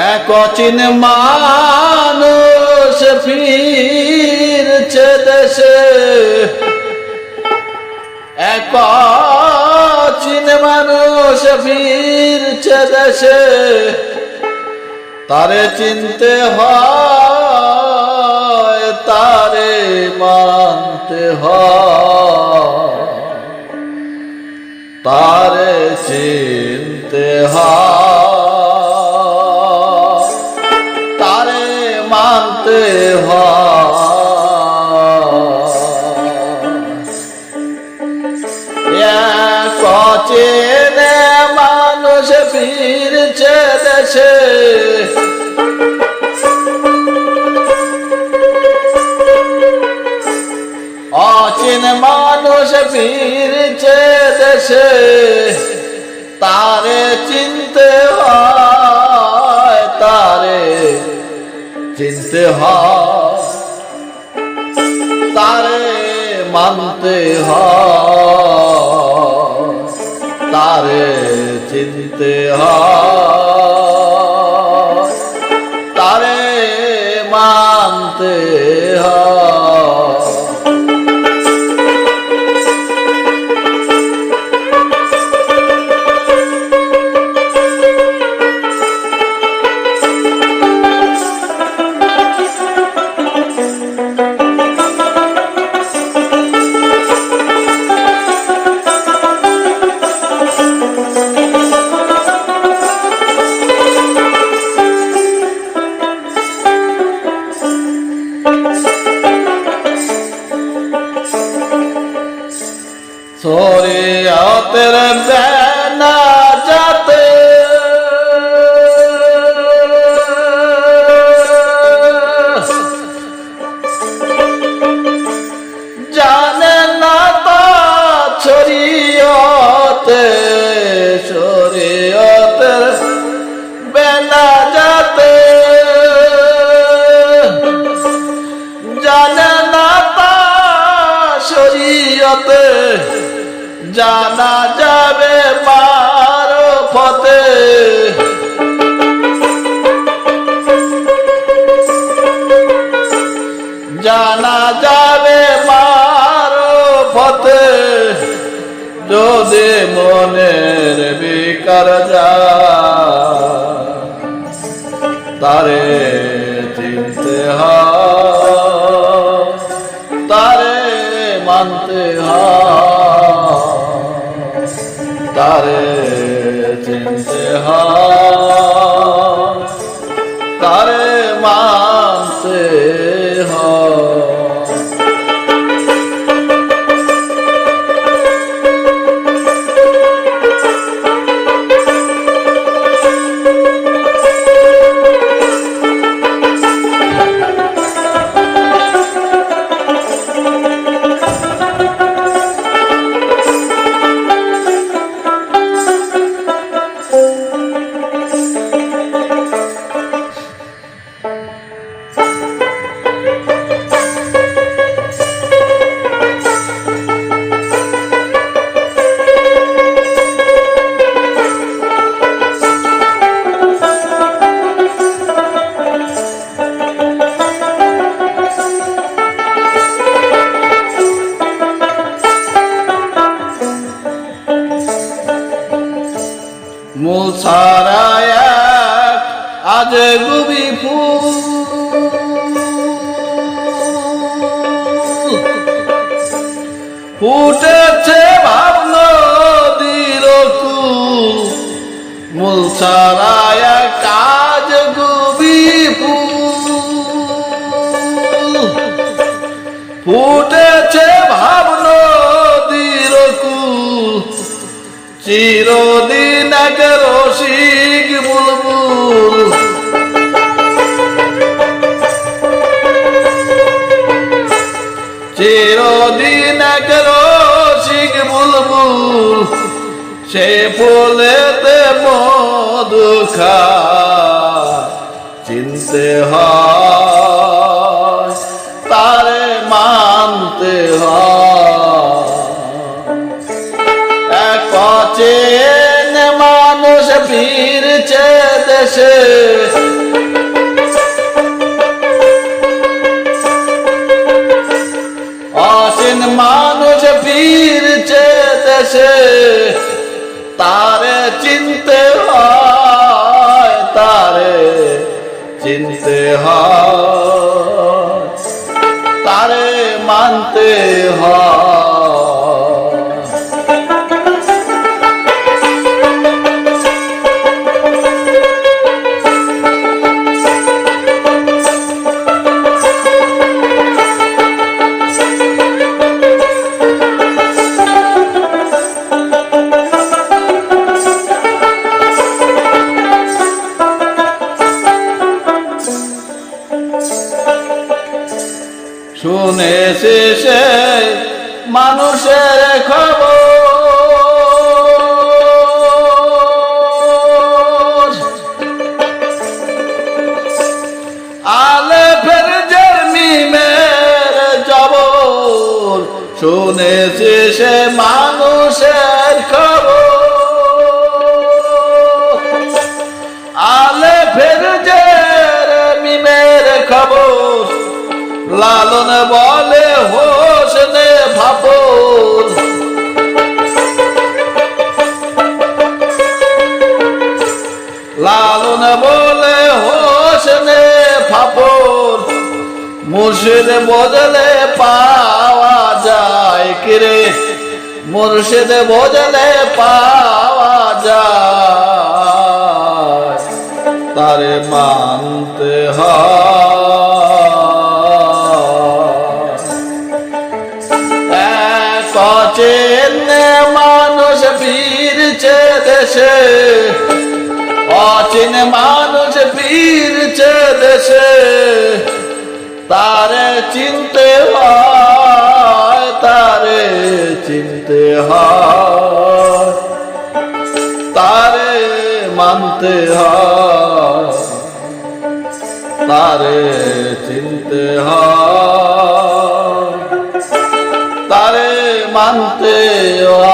এক অচিন মানুষ ফিরছে দেশে। এক অচিন মানুষ ফিরছে দেশে। তারে চিনতে হয়, তারে মানতে হয়। তারে চিনতে হয়। হয়। মানুষ ফিরছে দেশে। দেশে। তারে চিনতে হয় চিনতে হয় তারে মানতে হয় তারে চিনতে হয় তারে মানতে হয় শরীয়তের বেনা যাতে জানে না তা শরীয়তে শরীয়তের বেনা যাতে জানে না তা শরীয়তে জানা যাবে মার ফতে জানা যাবে মার ফতে যদি মনের বিকার যা তারে চিনতে হয়, তারে মানতে হয়। তারে মুসারায় আজ গুবি ফুল। ফুটেছে ভাবল দিরকু মুসারায় কাজ গুবি ফুল। ফুটেছে চিরদিন এক রসিক বুলবুল। চিরদিন এক রসিক বুলবুল, সে ফুলেতে মধু খা, চিনতে হয়, তারে মানতে হয়। পীর দেশে আসেন মানুষ পীর দেশে তারে চিনতে হয়, তারে চিনতে হয়। তারে মানতে হয়। শুনেছি সে মানুষের খবর। আলে ফের জমিমের জবর। শুনেছি সে মানুষের খবর। লালন বলে হোসনে ভাপর লালন বলে হোসনে ফাপর মুর্শিদ বদলে পাওয়া যায় কিরে মুর্শিদ বদলে পাওয়া যায়। তারে মানতে হয়। দেশে অচিন মানুষ ফিরছে দেশে। তারে চিনতে হয়, তারে চিনতে হয়। তারে মানতে হয়, তারে চিনতে হয়। তারে মানতে হয়।